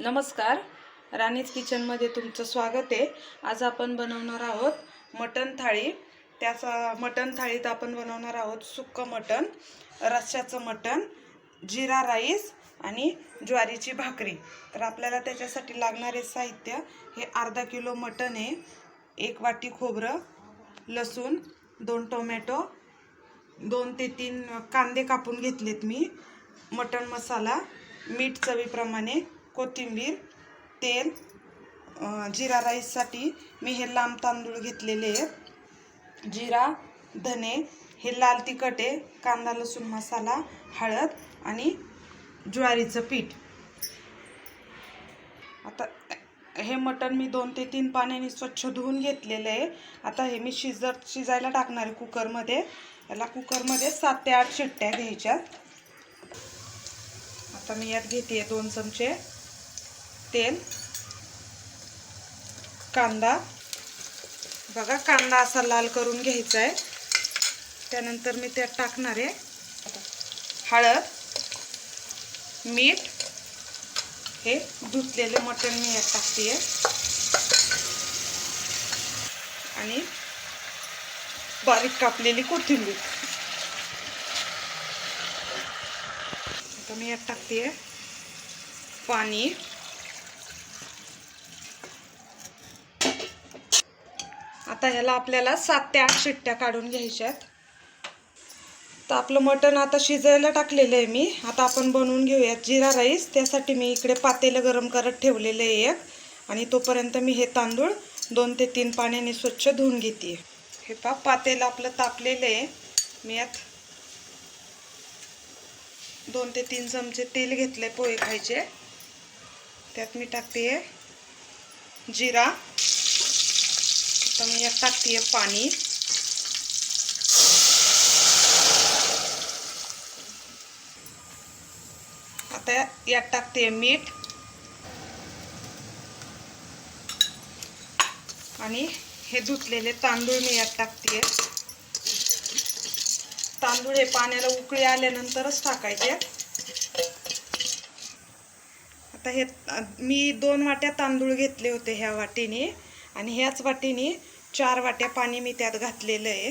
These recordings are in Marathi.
नमस्कार. राणीज किचनमध्ये तुमचं स्वागत आहे. आज आपण बनवणार आहोत मटण थाळी. त्याचा मटण थाळीत आपण बनवणार आहोत सुक्कं मटण रश्श्याचं मटण जिरा राईस आणि ज्वारीची भाकरी. तर आपल्याला त्याच्यासाठी लागणारे साहित्य. हे अर्धा किलो मटण आहे. एक वाटी खोबरं लसूण दोन टोमॅटो दोन ते तीन कांदे कापून घेतलेत मी. मटण मसाला मीठ चवीप्रमाणे कोथिंबीर तेल जिरा राईससाठी मी हे लांब तांदूळ घेतलेले आहेत. जिरा धने हे लाल तिखट आहे कांदा लसूण मसाला हळद आणि ज्वारीचं पीठ. आता हे मटण मी दोन ते तीन पाण्याने स्वच्छ धुवून घेतलेलं आहे. आता हे मी शिजत शिजायला टाकणार आहे कुकरमध्ये. याला कुकरमध्ये सात ते आठ शिट्ट्या घ्यायच्या आता मी यात घेते दोन चमचे. तेल कांदा. बघा कांदा असा लाल करून घ्यायचा आहे. त्यानंतर मी त्यात टाकणार आहे. हळद मीठ. हे धुतलेले मटण मी यात टाकते आणि बारीक कापलेली कोथिंबीर. आता मी यात टाकते पाणी. आता ह्याला आपल्याला सात ते आठ शिट्ट्या काढून घ्यायच्यात. तर आपलं मटण आता शिजायला टाकलेलं आहे मी. आता आपण बनवून घेऊयात जिरा राईस. त्यासाठी मी इकडे पातेलं गरम करत ठेवलेलं आहे एक. आणि तोपर्यंत मी हे तांदूळ दोन ते तीन पाण्याने स्वच्छ धुवून घेते. हे पा पातेलं आपलं तापलेलं आहे. मी यात दोन ते तीन चमचे तेल घेतले पोहे खायचे. त्यात मी टाकते जिरा. आता मी यात टाकते पाणी. आता यात टाकते मीठ. आणि हे धुतलेले तांदूळ मी यात टाकते. तांदूळ हे पाण्याला उकळी आल्यानंतरच टाकायचे. आता हे मी दोन वाट्या तांदूळ घेतले होते ह्या वाटीने. आणि ह्याच वाटीने चार वाट्या पाणी मी त्यात घातलेलं आहे.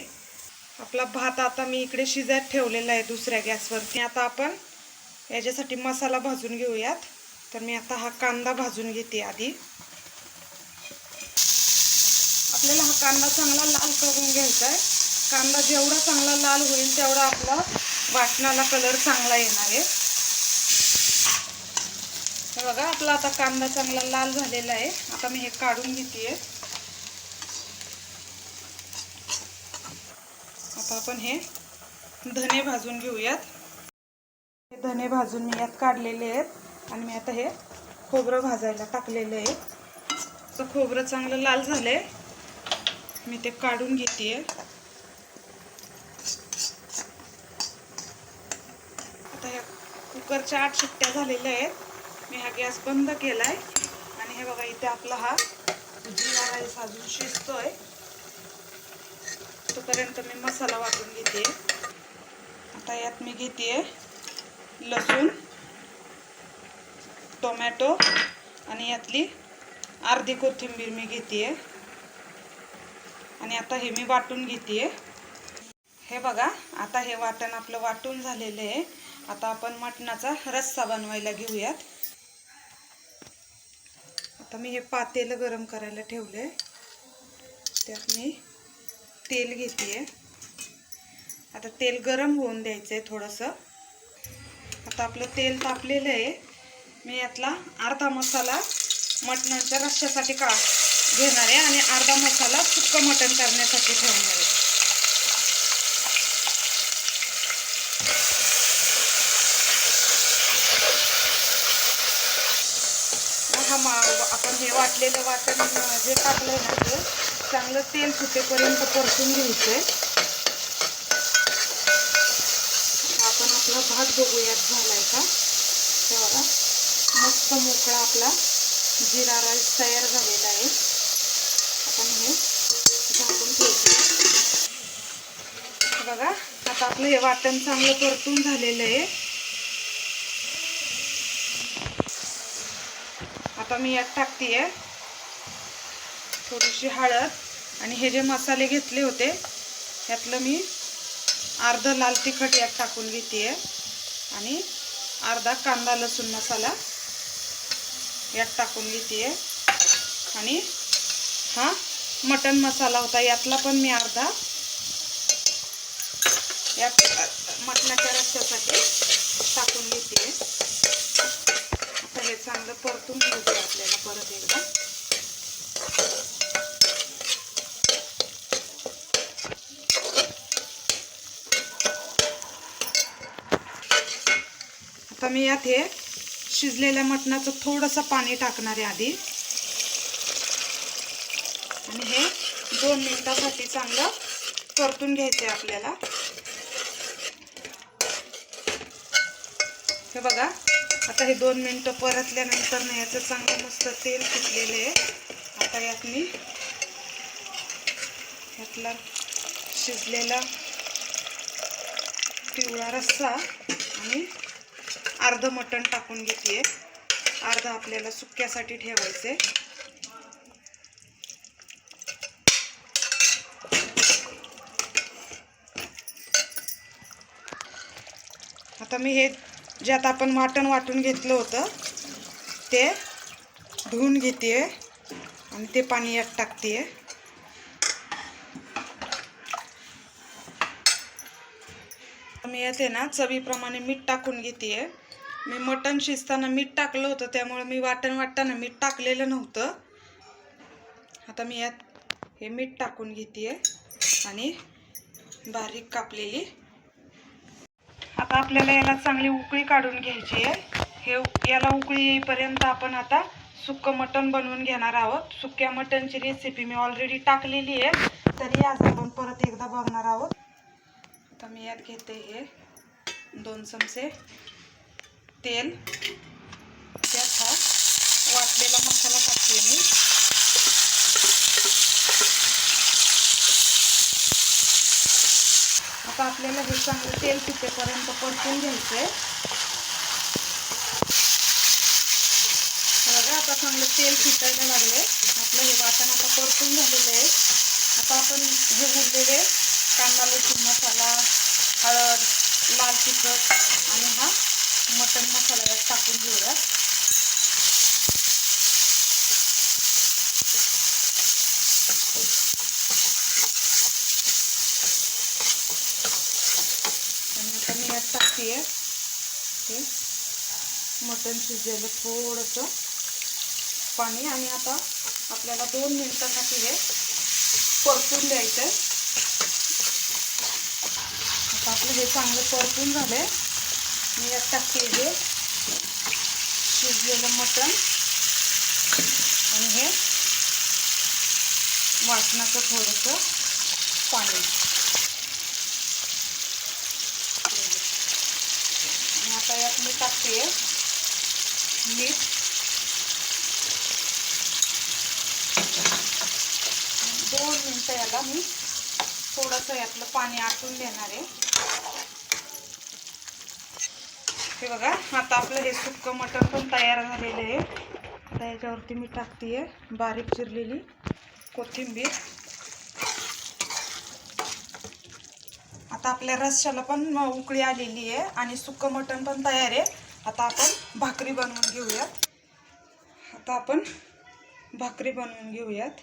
आपला भात आता मी इकडे शिजत ठेवलेला आहे दुसऱ्या गॅसवरती. आता आपण याच्यासाठी मसाला भाजून घेऊयात. तर मी आता हा कांदा भाजून घेते आधी. आपल्याला हा कांदा चांगला लाल करून घ्यायचा आहे. कांदा जेवढा चांगला लाल होईल तेवढा आपला वाटणाला कलर चांगला येणार आहे. बघा आपला आता कांदा चांगला लाल झालेला आहे. आता मी हे काढून घेते. आता आपण हे धने भाजून घेऊयात. हे धने भाजून मी यात काढलेले आहेत आणि मी आता हे खोबरं भाजायला टाकलेलं आहे तर खोबरं चांगलं लाल झालंय. मी ते काढून घेते आता ह्या कुकरच्या आठ शिट्ट्या झालेल्या आहेत. मी हा गॅस बंद केलाय. आणि हे बघा इथे आपला हा जिरा राईस अजून शिजतोय. तोपर्यंत मी मसाला वाटून घेते. आता यात मी घेते लसूण टोमॅटो आणि यातली अर्धी कोथिंबीर मी घेते. आणि आता हे मी वाटून घेते. हे बघा आता हे वाटण आपलं वाटून झालेलं आहे. आता आपण मटणाचा रस्सा बनवायला घेऊयात. आता मी हे पातेलं गरम करायला ठेवलं आहे त्यात मी तेल घेते आता तेल गरम होऊन द्यायचं आहे थोडंसं. आता आपलं तेल तापलेलं आहे. मी यातला अर्धा मसाला मटणाच्या रश्श्यासाठी का घेणार आहे आणि अर्धा मसाला सुक्कं मटण करण्यासाठी ठेवणार आहे. हा मा आपण हे वाटलेलं वाटण जे टाकलं आहे ना ते चांगलं तेल सुटेपर्यंत परतून घ्यायचं आहे आपण आपला भात बघूयात झालाय का हे बघा मस्त मोकळा आपला जिरा राईस तयार झालेला आहे. आपण हे झाकून ठेवतो बघा आता आपलं हे वाटण चांगलं परतून झालेलं आहे. आता मी यात टाकते आहे थोडीशी हळद आणि हे जे मसाले घेतले होते यातलं मी अर्ध लाल तिखट यात टाकून घेते आणि अर्धा कांदा लसूण मसाला यात टाकून घेते आणि हा मटन मसाला होता यातला पण मी अर्धा. यात मटणाच्या रस्त्यासाठी टाकून घेते आता हे चांगलं परतून घ्यायचं आपल्याला परत एकदा. आता मी यात हे शिजलेल्या मटणाचं थोडंसं पाणी टाकणार आहे आधी. आणि हे दोन मिनिटासाठी चांगलं परतून घ्यायचं आहे आपल्याला. हे बघा आता हे दोन मिनटं परतल्यानंतर ना याचं चांगलं मस्त तेल सुटलेलं आहे. आता यात मी यातला शिजलेला पिवळा रस्सा आणि अर्ध मटण टाकून घेते अर्ध आपल्याला सुक्यासाठी ठेवायचे आता मी हे जे आता आपण वाटण वाटून घेतलं होतं ते धुवून घेते आणि ते पाणी यात टाकते मी येते ना चवीप्रमाणे मीठ टाकून घेते मी मटण शिजताना मीठ टाकलं होतं त्यामुळे मी वाटण वाटताना मीठ टाकलेलं नव्हतं. आता मी यात हे मीठ टाकून घेते आणि बारीक कापलेली. आता आपल्याला याला चांगली उकळी काढून घ्यायची आहे. हे याला उकळी येईपर्यंत आपण आता सुक्कं मटण बनवून घेणार आहोत. सुक्या मटणची रेसिपी मी ऑलरेडी टाकलेली आहे. तरी आज आपण परत एकदा बघणार आहोत. आता मी यात घेते हे दोन चमचे तेल. त्यात हा वाटलेला मसाला टाकते मी. आता आपल्याला हे चांगलं तेल सुटेपर्यंत परतून घ्यायचं आहे बघा आता चांगलं तेल सुटायला लागले आपलं हे वाटण आता परतून झालेलं आहे. आता आपण हे उरलेले कांदा लसूण मसाला हळद लाल तिखट आणि हा मटण मसाला यात टाकून घेऊया. आणि आता मी यात टाकते हे मटण शिजलेलं थोडंसं पाणी आणि आता आपल्याला दोन मिनटासाठी हे परतून द्यायचं आहे आता आपलं हे चांगलं परतून झालंय. मी यात टाकते शिजलेलं मटण. आणि हे वाटणाचं थोडंसं पाणी. आणि आता यात मी टाकते मीठ. दोन मिनटं याला मी थोडंसं यातलं पाणी आटून देणार आहे. हे बघा आता आपलं हे सुक्कं मटण पण तयार झालेलं आहे. आता याच्यावरती मी टाकते बारीक चिरलेली कोथिंबीर. आता आपल्या रस्स्याला पण उकळी आलेली आहे आणि सुक्कं मटण पण तयार आहे. आता आपण भाकरी बनवून घेऊयात. आता आपण भाकरी बनवून घेऊयात.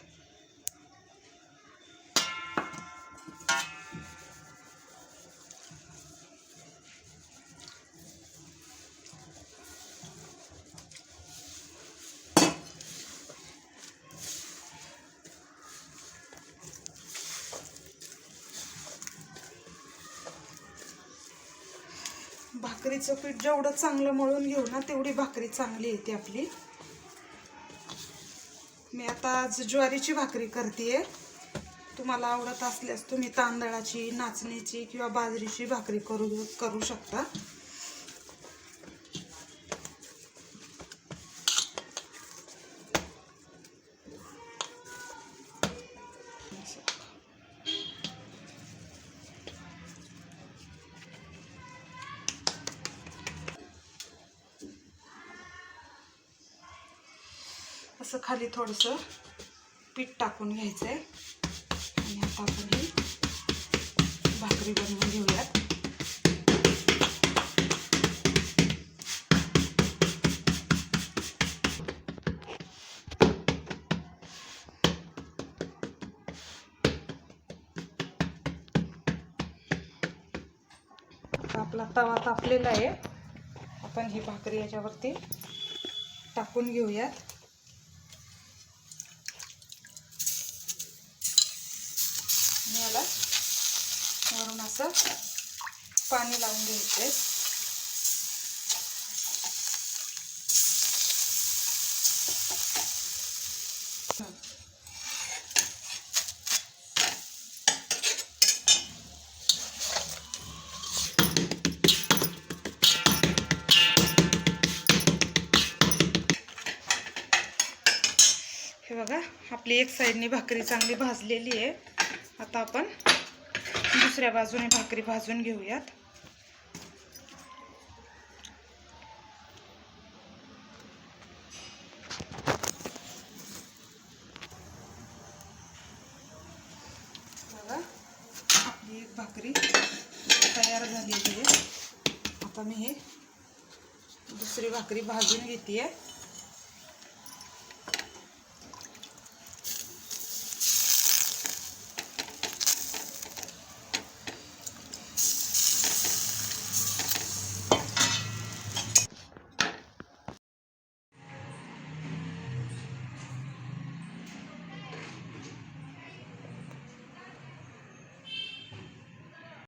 भाकरीचं पीठ जेवढं चांगलं मळून घेऊ ना तेवढी भाकरी चांगली येते आपली. मी आता आज ज्वारीची भाकरी करते तुम्हाला आवडत असल्यास तुम्ही तांदळाची नाचणीची किंवा बाजरीची भाकरी करू करू शकता. असं खाली थोडंसं पीठ टाकून घ्यायचं आहे आणि आता आपण ही भाकरी बनवून घेऊयात. आपला तवा तापलेला आहे. आपण ही भाकरी याच्यावरती टाकून घेऊयात आणि याला थोडंसं पाणी लावून घ्यायचे हे बघा आपली एक साईडनी भाकरी चांगली भाजलेली आहे. आता आपण दुसऱ्या बाजूने भाकरी भाजून घेऊयात. बघा आपली एक भाकरी तयार झालेली आहे. आता मी हे दुसरी भाकरी भाजून घेते आहे